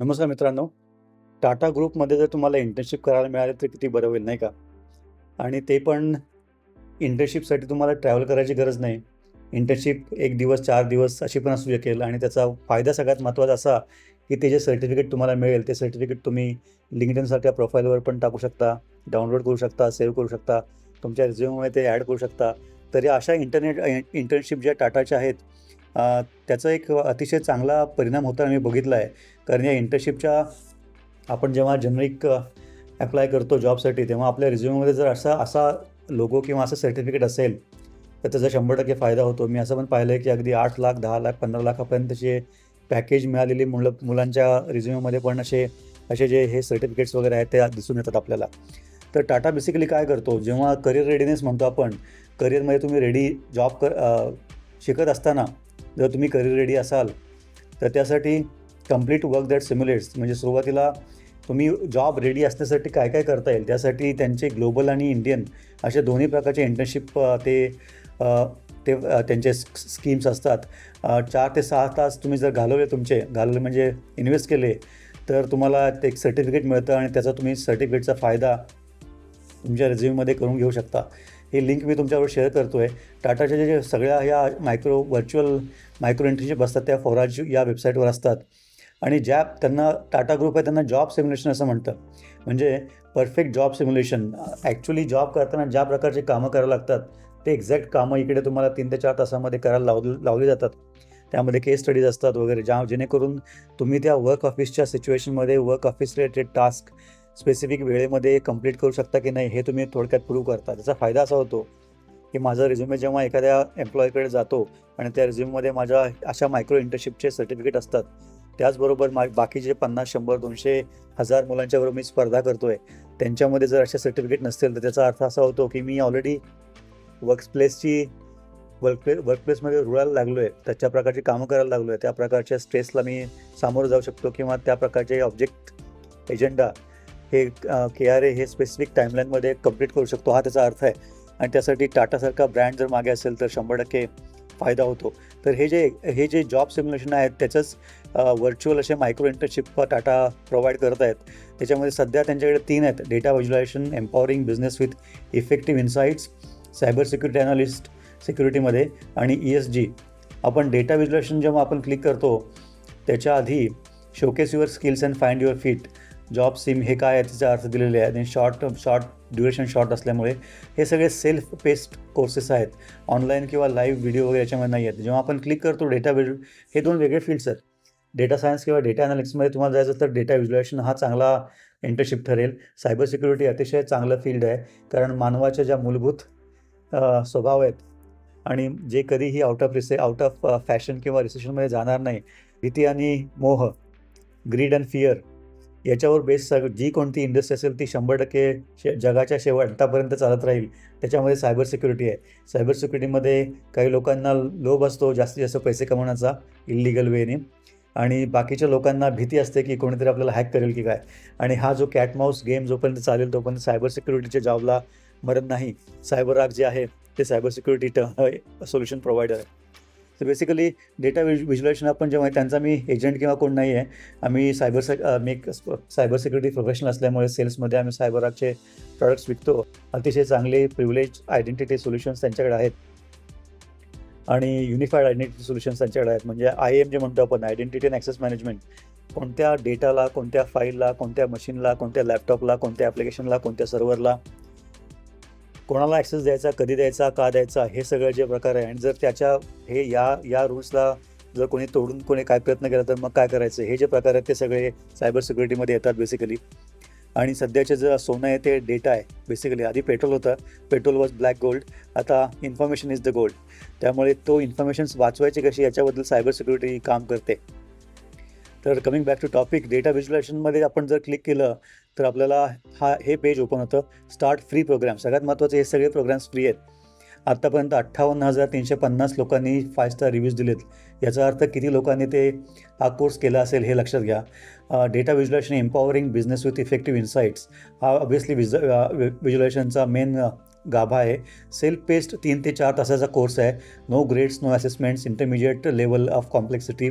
नमस्कार मित्रांनो. टाटा ग्रुपमध्ये जर तुम्हाला इंटर्नशिप करायला मिळाले तर किती बरं होईल नाही का? आणि ते पण इंटर्नशिपसाठी तुम्हाला ट्रॅव्हल करायची गरज नाही. इंटर्नशिप एक दिवस चार दिवस अशी पण असू शकेल आणि त्याचा फायदा सगळ्यात महत्त्वाचा असा की ते जे सर्टिफिकेट तुम्हाला मिळेल ते सर्टिफिकेट तुम्ही लिंकडिनसारख्या प्रोफाईलवर पण टाकू शकता डाउनलोड करू शकता सेव्ह करू शकता तुमच्या रिझ्युममध्ये ते ॲड करू शकता. तर या अशा इंटरनेट इंटर्नशिप ज्या टाटाच्या आहेत त्याचा एक अतिशय चांगला परिणाम होताना मी बघितला आहे कारण या इंटर्नशिपच्या आपण जेव्हा जनरिक ॲप्लाय करतो जॉबसाठी तेव्हा आपल्या रिझ्युममध्ये जर असा असा लोगो किंवा असं सर्टिफिकेट असेल तर त्याचा शंभर टक्के फायदा होतो. मी असं पण पाहिलं आहे की अगदी आठ लाख दहा लाख पंधरा लाखापर्यंतचे पॅकेज मिळालेली मुलं मुलांच्या रिझ्युममध्ये पण असे असे जे हे सर्टिफिकेट्स वगैरे आहेत ते दिसून येतात आपल्याला. तर टाटा बेसिकली काय करतो? जेव्हा करिअर रेडीनेस म्हणतो आपण करिअरमध्ये तुम्ही रेडी जॉब कर शिकत असताना जर तुम्ही करिअर रेडी असाल तर त्यासाठी कंप्लीट वर्क दॅट सिम्युलेट्स म्हणजे सुरुवातीला तुम्ही जॉब रेडी असण्यासाठी काय काय करता येईल त्यासाठी त्यांचे ग्लोबल आणि इंडियन असे दोन्ही प्रकारचे इंटर्नशिप ते ते त्यांचे स्कीम्स असतात. चार ते सहा तास तुम्ही जर घालवले तुमचे घालवले म्हणजे इन्व्हेस्ट केले तर तुम्हाला ते एक सर्टिफिकेट मिळतं आणि त्याचा तुम्ही सर्टिफिकेटचा फायदा तुमच्या रेझ्युममध्ये करून घेऊ शकता. ही लिंक मी तुमच्यावर शेअर करतो आहे टाटाच्या जे सगळ्या ह्या मायक्रो व्हर्च्युअल मायक्रो इंटर्नशिप असतात त्या फोराज या वेबसाईटवर असतात. आणि ज्या त्यांना टाटा ग्रुप आहे त्यांना जॉब सिम्युलेशन असं म्हणतं. म्हणजे perfect job simulation actually job करताना ज्या प्रकारचे कामं करायला लागतात ते एक्झॅक्ट कामं इकडे तुम्हाला तीन ते चार तासामध्ये करायला लाव लावली जातात. त्यामध्ये केस स्टडीज असतात वगैरे ज्या जेणेकरून तुम्ही त्या वर्क ऑफिसच्या सिच्युएशनमध्ये work office related task specific वेळेमध्ये कंप्लीट करू शकता की नाही हे तुम्ही थोडक्यात प्रूव्ह करता. त्याचा फायदा असा होतो की माझा रिझ्युमे जेव्हा एखाद्या एम्प्लॉईकडे जातो आणि त्या रिझ्युमेमध्ये माझ्या अशा मायक्रो इंटर्नशिपचे सर्टिफिकेट असतात त्याचबरोबर मा बाकीचे पन्नास शंभर दोनशे हजार मुलांच्याबरोबर मी स्पर्धा करतो आहे त्यांच्यामध्ये जर असे सर्टिफिकेट नसतील तर त्याचा अर्थ असा होतो की मी ऑलरेडी वर्कप्लेसची वर्कप्ले वर्कप्लेसमध्ये रुळायला लागलो आहे त्याच्या प्रकारची कामं करायला लागलो आहे त्या प्रकारच्या स्ट्रेसला मी सामोरं जाऊ शकतो किंवा त्या प्रकारचे ऑब्जेक्ट एजेंडा हे के आर ए हे स्पेसिफिक टाईमलाईनमध्ये कंप्लीट करू शकतो हा त्याचा अर्थ आहे. आणि त्यासाठी टाटासारखा ब्रँड जर मागे असेल तर शंभर टक्के फायदा होतो. तर हे जे हे जे जॉब सिम्युलेशन आहेत त्याचंच व्हर्च्युअल असे मायक्रो इंटर्नशिप टाटा प्रोव्हाइड करत आहेत. त्याच्यामध्ये सध्या त्यांच्याकडे तीन आहेत. Data visualization empowering business with effective insights cyber security analyst सिक्युरिटीमध्ये आणि ई एस जी आपण डेटा व्हिज्युलेशन जेव्हा आपण क्लिक करतो त्याच्या आधी showcase your skills and find your fit job sim हे काय आहे अर्थ दिलेले आहेत आणि शॉर्ट शॉर्ट ड्युरेशन शॉर्ट असल्यामुळे हे सगळे सेल्फ पेस्ट कोर्सेस आहेत. ऑनलाईन किंवा लाईव्ह व्हिडिओ वगैरे याच्यामध्ये नाही आहेत. जेव्हा आपण क्लिक करतो डेटा व्हिज्यु हे दोन वेगळे फील्ड्स आहेत. डेटा सायन्स किंवा डेटा अनालिटिक्समध्ये तुम्हाला जायचं तर डेटा व्हिज्युलेशन हा चांगला इंटर्नशिप ठरेल. सायबर सिक्युरिटी अतिशय चांगलं फील्ड आहे. कारण मानवाच्या ज्या मूलभूत स्वभाव आहेत आणि जे कधीही आउट ऑफ रिसे आउट ऑफ फॅशन किंवा रिसेशनमध्ये जाणार नाही भीती आणि मोह ग्रीड अँड फिअर याच्यावर बेस सग जी कोणती इंडस्ट्री असेल ती शंभर टक्के शे जगाच्या शेवटापर्यंत चालत राहील. त्याच्यामध्ये सायबर सिक्युरिटी आहे. सायबर सिक्युरिटीमध्ये काही लोकांना लोभ असतो जास्तीत जास्त पैसे कमवण्याचा इलिगल वेने. आणि बाकीच्या लोकांना भीती असते की कोणीतरी आपल्याला हॅक करेल की काय. आणि हा जो कॅटमाऊस गेम जोपर्यंत चालेल तोपर्यंत सायबर सिक्युरिटीच्या जॉबला मरत नाही. सायबर आग जे आहे ते सायबर सिक्युरिटी सोल्युशन प्रोव्हायडर आहे. तर बेसिकली डेटा विज व्हिज्युलेशन आपण जेव्हा त्यांचा मी एजंट किंवा कोण नाही आहे आम्ही सायबर से मी एक सायबर सिक्युरिटी प्रोफेशनल असल्यामुळे सेल्समध्ये आम्ही सायबर आगचे प्रॉडक्ट्स विकतो. अतिशय चांगले प्रिव्हिलेज आयडेंटिटी सोल्युशन्स त्यांच्याकडे आहेत. आणि युनिफाईड आयडेंटिटी सोल्युशन्स त्यांच्याकडे आहेत. म्हणजे आय एम जे म्हणतो आपण आयडेंटिटी अँड ॲक्सेस मॅनेजमेंट कोणत्या डेटाला कोणत्या फाईलला कोणत्या मशीनला कोणत्या लॅपटॉपला कोणत्या ॲप्लिकेशनला कोणत्या सर्व्हरला कोणाला ॲक्सेस द्यायचा कधी द्यायचा का द्यायचा हे सगळं जे प्रकार आहे. आणि जर त्याच्या हे या या रूल्सला जर कोणी तोडून कोणी काय प्रयत्न केला तर मग काय करायचं? हे जे प्रकार आहेत ते सगळे सायबर सिक्युरिटीमध्ये येतात बेसिकली आणि सध्याचे जे सोनं आहे ते डेटा आहे बेसिकली आधी पेट्रोल होतं. पेट्रोल वॉज ब्लॅक गोल्ड आता इन्फॉर्मेशन इज द गोल्ड त्यामुळे तो इन्फॉर्मेशन्स वाचवायची कशी याच्याबद्दल सायबर सिक्युरिटी काम करते. तर coming back to topic data विज्युलायझेशनमध्ये आपण जर क्लिक केलं तर आपल्याला हा हे पेज ओपन होतं. स्टार्ट फ्री प्रोग्राम सगळ्यात महत्त्वाचे हे सगळे प्रोग्राम्स फ्री आहेत. आत्तापर्यंत अठ्ठावन्न हजार तीनशे पन्नास लोकांनी फाय स्टार रिव्ह्यूज दिलेत. याचा अर्थ किती लोकांनी ते हा कोर्स केला असेल हे लक्षात घ्या. Data visualization empowering business with effective insights हा ऑब्वियसली विज व्हिज्युलेशनचा मेन गाभा आहे. सेल्फ पेस्ड तीन ते चार तासाचा कोर्स आहे. No grades no assessments intermediate level of complexity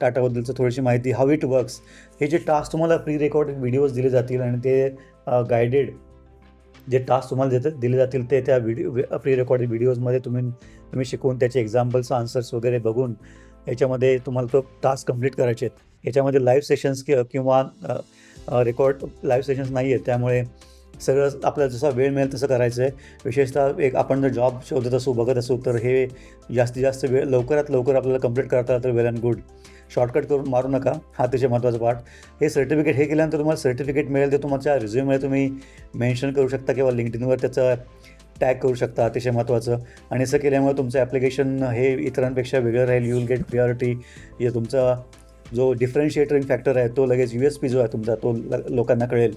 टाटाबद्दलचं थोडीशी माहिती हाव इट वर्क्स हे जे टास्क तुम्हाला प्री रेकॉर्डेड व्हिडिओज दिले जातील आणि ते गायडेड जे टास्क तुम्हाला देत दिले जातील ते त्या व्हिडिओ प्री रेकॉर्डेड व्हिडिओजमध्ये तुम्ही तुम्ही शिकून त्याचे एक्झाम्पल्स आन्सर्स वगैरे बघून याच्यामध्ये तुम्हाला तो टास्क कंप्लीट करायचे आहेत. याच्यामध्ये लाईव्ह सेशन्स कि किंवा रेकॉर्ड लाईव्ह सेशन्स नाही आहेत. त्यामुळे सगळं आपल्याला जसा वेळ मिळेल तसं करायचं आहे विशेषतः एक आपण जर जॉब शोधत असू बघत असू तर हे जास्तीत जास्त वेळ लवकरात लवकर आपल्याला कंप्लीट करता आलं तर वेल अँड गुड शॉर्टकट करून मारू नका. हा अतिशय महत्त्वाचा पार्ट हे सर्टिफिकेट हे केल्यानंतर तुम्हाला सर्टिफिकेट मिळेल ते तुमच्या रिझ्युममध्ये तुम्ही मेन्शन करू शकता किंवा लिंकडिनवर त्याचं टॅग करू शकता. अतिशय महत्त्वाचं. आणि असं केल्यामुळे तुमचं ॲप्लिकेशन हे इतरांपेक्षा वेगळं राहील. यू विल गेट प्रियॉरिटी या तुमचा जो डिफरन्शिएटिंग फॅक्टर आहे तो लगेच यू एस पी जो आहे तुमचा तो लोकांना कळेल.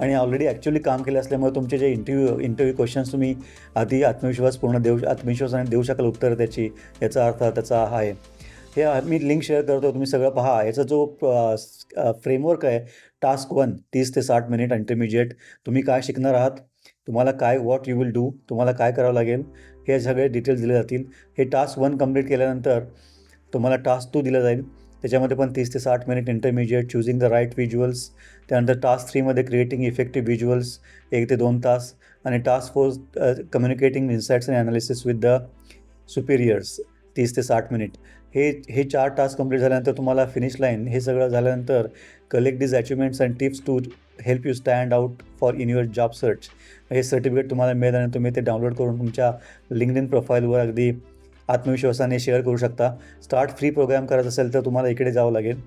आणि ऑलरेडी ॲक्च्युली काम केलं असल्यामुळे तुमचे जे इंटरव्ह्यू इंटरव्ह्यू क्वेश्चन्स तुम्ही आधी आत्मविश्वास पूर्ण देऊ आत्मविश्वासाने देऊ शकाल उत्तर त्याची याचा अर्थ त्याचा हा आहे. हे मी लिंक शेअर करतो तुम्ही सगळं पहा. याचा जो फ्रेमवर्क आहे टास्क वन तीस ते साठ मिनिट इंटरमिजिएट तुम्ही काय शिकणार आहात? तुम्हाला काय वॉट यू विल डू तुम्हाला काय करावं लागेल? हे सगळे डिटेल्स दिले जातील. हे टास्क वन कंप्लीट केल्यानंतर तुम्हाला टास्क टू दिला जाईल. त्याच्यामध्ये पण तीस ते साठ minute intermediate choosing the right visuals त्यानंतर टास्क थ्रीमध्ये क्रिएटिंग इफेक्टिव्ह व्हिज्युअल्स एक ते दोन तास. आणि task four communicating insights and analysis with the superiors तीस ते साठ मिनिट. हे हे चार टास्क कंप्लीट झाल्यानंतर तुम्हाला फिनिश लाईन हे सगळं झाल्यानंतर collect these achievements and tips to help you stand out for in your job search हे सर्टिफिकेट तुम्हाला मिळेल आणि तुम्ही ते डाउनलोड करून तुमच्या लिंकड इन प्रोफाईलवर अगदी आत्मविश्वासाने शेअर करू शकता. स्टार्ट फ्री प्रोग्राम करायचं असेल तर तुम्हाला इकडे जावं लागेल.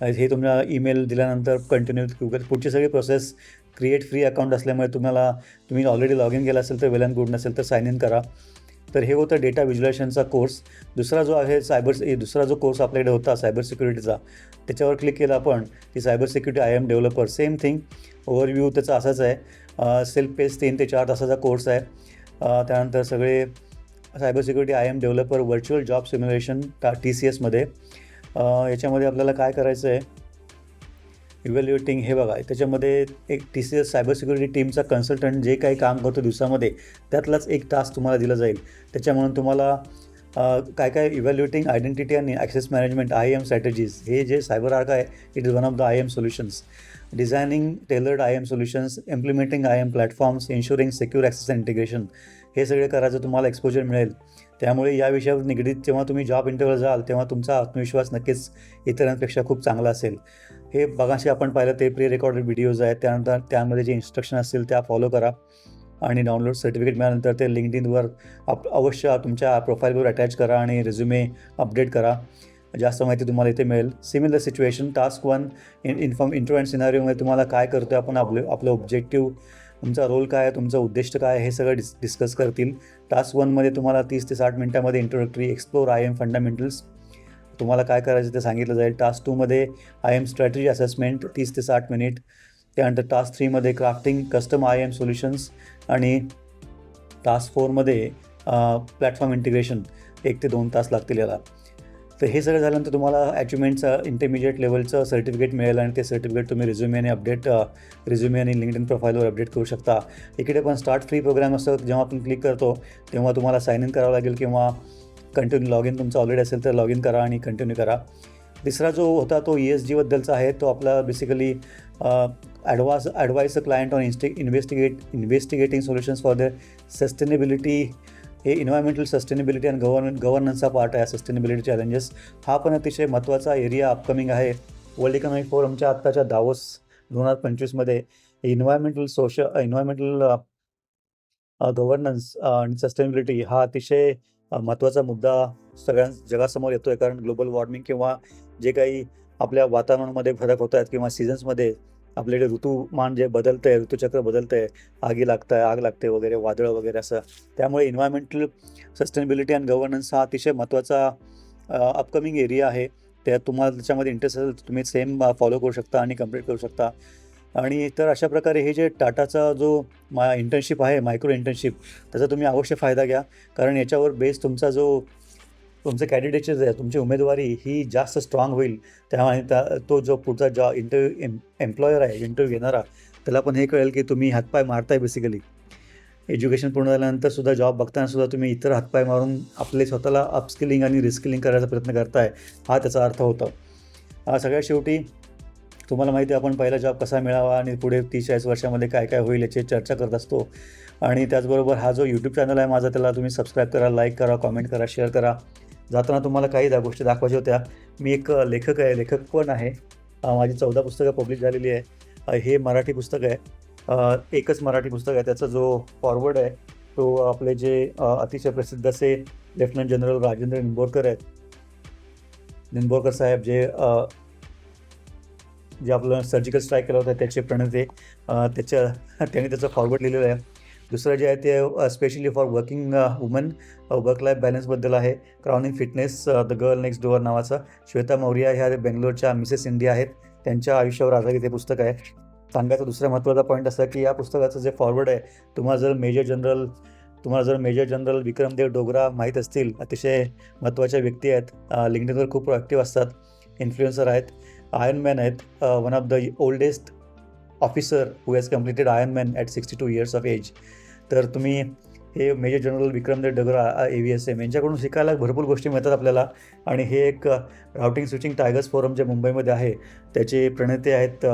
हे तुम्हाला ईमेल दिल्यानंतर कंटिन्यू गुगल पुढची सगळी प्रोसेस क्रिएट फ्री अकाउंट असल्यामुळे तुम्हाला तुम्ही ऑलरेडी लॉग इन केला असेल तर वेल अँड गुड नसेल तर साईन इन करा. तर हे होतं डेटा व्हिज्युलेशनचा कोर्स दुसरा जो आहे सायबर दुसरा जो कोर्स आपल्याकडे होता सायबर सिक्युरिटीचा त्याच्यावर क्लिक केला आपण की cyber security I M developer same thing overview त्याचा असाच आहे. सेल्फ पेस तीन ते चार तासाचा कोर्स आहे. त्यानंतर सगळे cyber security I M developer virtual job simulation टा टी सी एसमध्ये याच्यामध्ये आपल्याला काय करायचं आहे इव्हॅल्युएटिंग हे बघा त्याच्यामध्ये एक T C S cyber security टीमचा कन्सल्टंट जे काही काम करतो दिवसामध्ये त्यातलाच एक टास्क तुम्हाला दिला जाईल. त्याच्यामुळे तुम्हाला काय काय इव्हॅल्युएटिंग आयडेंटिटी आणि access management I M strategies हे जे सायबर आर्क आहे it is one of the I M solutions designing tailored I M solutions implementing I M platforms ensuring secure access integration हे सगळे करायचं तुम्हाला एक्सपोजर मिळेल. त्यामुळे या विषयावर निगडीत जेव्हा तुम्ही जॉब इंटरव्ह्यू जाल तेव्हा तुमचा आत्मविश्वास नक्कीच इतरांपेक्षा खूप चांगला असेल. हे बघाशी आपण पाहिलं ते प्री रेकॉर्डेड व्हिडिओज आहेत त्यानंतर त्यामध्ये जे इन्स्ट्रक्शन असतील त्या फॉलो करा. आणि डाउनलोड सर्टिफिकेट मिळाल्यानंतर ते लिंकडिनवर आप अवश्य तुमच्या प्रोफाईलवर अटॅच करा आणि रिझ्युमे अपडेट करा. जास्त माहिती तुम्हाला इथे मिळेल. Similar situation task one in inform intro and सिनारीमध्ये तुम्हाला काय करतो आहे आपण आपलं आपलं ऑब्जेक्टिव्ह तुमचा रोल काय आहे तुमचं उद्दिष्ट काय आहे हे सगळं डिस डिस्कस करतील. टास्क वनमध्ये तुम्हाला तीस ते साठ मिनटामध्ये introductory explore I M fundamentals तुम्हाला काय करायचं ते सांगितलं जाईल. टास्क टूमध्ये आय एम स्ट्रॅटेजी असेसमेंट तीस ते साठ मिनिट त्यानंतर task थ्रीमध्ये crafting custom I M solutions आणि टास्क फोरमध्ये प्लॅटफॉर्म इंटिग्रेशन एक ते दोन तास लागतील याला. तर हे सगळं झाल्यानंतर तुम्हाला अचिव्हमेंटचं इंटरमिजिएट लेवलचं सर्टिफिकेट मिळेल आणि ते सर्टिफिकेट तुम्ही रिझ्युमेने अपडेट रिझ्युमे आणि लिंकड इन प्रोफाईलवर अपडेट करू शकता. इकडे पण स्टार्ट फ्री प्रोग्राम असतं जेव्हा आपण क्लिक करतो तेव्हा तुम्हाला साईन इन करावं लागेल किंवा कंटिन्यू लॉग इन तुमचं ऑलरेडी असेल तर लॉग इन करा आणि कंटिन्यू करा. तिसरा जो होता तो ई एस जीबद्दलचा आहे तो आपला basically advance advice a client on insti investigate investigating solutions for the sustainability हे इन्व्हायरमेंटल सस्टेनेबिलिटी आणि गव्हर्न गव्हर्नन्सचा पार्ट आहे सस्टेनेबिलिटी चॅलेंजेस हा पण अतिशय महत्त्वाचा एरिया अपकमिंग आहे. वर्ल्ड इकॉनॉमिक फोरमच्या आत्ताच्या दावोस दोन हजार पंचवीसमध्ये इन्व्हायरमेंटल सोशल इन्व्हायरमेंटल गव्हर्नन्स आणि सस्टेनेबिलिटी हा अतिशय महत्त्वाचा मुद्दा सगळ्या जगासमोर येतो आहे कारण ग्लोबल वॉर्मिंग किंवा जे काही आपल्या वातावरणामध्ये फरक होत आहेत किंवा सीझन्समध्ये आपल्याकडे ऋतुमान जे बदलतं आहे ऋतुचक्र बदलतं आहे आगी लागतं आहे आग लागते वगैरे वादळं वगैरे असं. त्यामुळे इन्व्हायरमेंटल सस्टेनेबिलिटी अँड गव्हर्नन्स हा अतिशय महत्त्वाचा अपकमिंग एरिया आहे. त्या तुम्हाला त्याच्यामध्ये इंटरेस्ट असेल तुम्ही सेम फॉलो करू शकता आणि कंप्लीट करू शकता. आणि तर अशा प्रकारे हे जे टाटाचा जो मा इंटर्नशिप आहे मायक्रो इंटर्नशिप त्याचा तुम्ही अवश्य फायदा घ्या. कारण याच्यावर बेस तुमचा जो तुमचं कॅन्डिडेटचे आहे तुमची उमेदवारी ही जास्त स्ट्रॉंग होईल त्यामुळे त्या तो जो पुढचा जॉ इंटरव्ह्यू एम एम्प्लॉयर आहे इंटरव्ह्यू घेणारा त्याला पण हे कळेल की तुम्ही हातपाय मारताय बेसिकली एज्युकेशन पूर्ण झाल्यानंतर सुद्धा जॉब बघताना सुद्धा तुम्ही इतर हातपाय मारून आपले स्वतःला अपस्किलिंग आणि रिस्किलिंग करायचा प्रयत्न करताय हा त्याचा अर्थ होता. सगळ्यात शेवटी तुम्हाला माहिती आहे आपण पहिला जॉब कसा मिळावा आणि पुढे तीस चाळीस वर्षामध्ये काय काय होईल याची चर्चा करत असतो. आणि त्याचबरोबर हा जो यूट्यूब चॅनल आहे माझा त्याला तुम्ही सबस्क्राईब करा लाईक करा कॉमेंट करा शेअर करा. जाताना तुम्हाला काही दा गोष्टी दाखवायच्या होत्या मी एक लेखक आहे लेखक पण आहे. माझी चौदा पुस्तकं पब्लिश झालेली आहे. हे मराठी पुस्तक आहे. एकच मराठी पुस्तक आहे. त्याचा जो फॉरवर्ड आहे तो आपले जे अतिशय प्रसिद्ध असे लेफ्टनंट जनरल राजेंद्र निंबोरकर आहेत. निंबोरकर साहेब जे जे आपलं सर्जिकल स्ट्राईक केला होता त्याचे प्रणेते त्याच्या त्याने त्याचं फॉरवर्ड लिहिलेलं आहे. दुसरं जे आहे ते specially for working woman work life बॅलन्सबद्दल आहे. Crowning fitness the girl next door नावाचं. श्वेता मौर्या ह्या बेंगलोरच्या मिसेस इंडिया आहेत. त्यांच्या आयुष्यावर आधारित हे पुस्तक आहे. सांगायचा दुसरा महत्त्वाचा पॉईंट असा की या पुस्तकाचं जे फॉरवर्ड आहे तुम्हाला जर मेजर जनरल तुम्हाला जर मेजर जनरल विक्रमदेव डोगरा माहीत असतील अतिशय महत्त्वाच्या व्यक्ती आहेत. लिंक्डइनवर खूप ॲक्टिव्ह असतात. इन्फ्लुएन्सर आहेत. आयन मॅन आहेत. One of the oldest officer who has completed iron man at sixty two years of age तर तुम्ही हे major general Vikramdev Dagra A V S M यांच्याकडून शिकायला भरपूर गोष्टी मिळतात आपल्याला. आणि हे एक राउटिंग स्विचिंग टायगर्स फोरम जे मुंबईमध्ये आहे त्याचे प्रणेते आहेत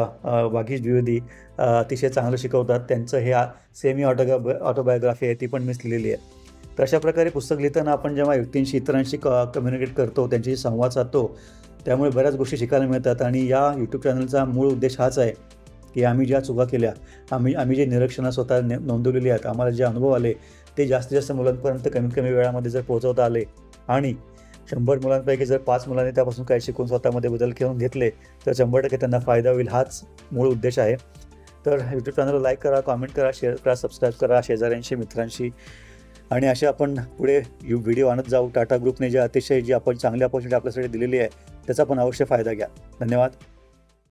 वाघीश द्विवेदी. अतिशय चांगलं शिकवतात. त्यांचं हे सेमी ऑटोग्रा ऑटोबायोग्राफी आहे ती पण मीच लिहिलेली आहे. तर अशा प्रकारे पुस्तक लिहिताना आपण जेव्हा व्यक्तींशी इतरांशी क कम्युनिकेट करतो त्यांच्याशी संवाद साधतो त्यामुळे बऱ्याच गोष्टी शिकायला मिळतात. आणि या यूट्यूब चॅनलचा मूळ उद्देश हाच आहे की आम्ही ज्या चुका केल्या आम्ही आम्ही जे निरीक्षणं स्वतः नोंदवलेली आहेत आम्हाला जे अनुभव आले ते जास्तीत जास्त मुलांपर्यंत कमीत कमी वेळामध्ये जर पोहोचवता आले आणि शंभर मुलांपैकी जर पाच मुलांनी त्यापासून काही शिकून स्वतःमध्ये बदल घेऊन घेतले तर शंभर टक्के त्यांना फायदा होईल हाच मूळ उद्देश आहे. तर यूट्यूब चॅनलला लाईक करा कॉमेंट करा शेअर करा सबस्क्राईब करा शेजाऱ्यांशी मित्रांशी. आणि असे आपण पुढे यू व्हिडिओ आणत जाऊ. टाटा ग्रुपने जे अतिशय जी आपण चांगली अपॉर्च्युनिटी आपल्यासाठी दिलेली आहे त्याचा पण अवश्य फायदा घ्या. धन्यवाद.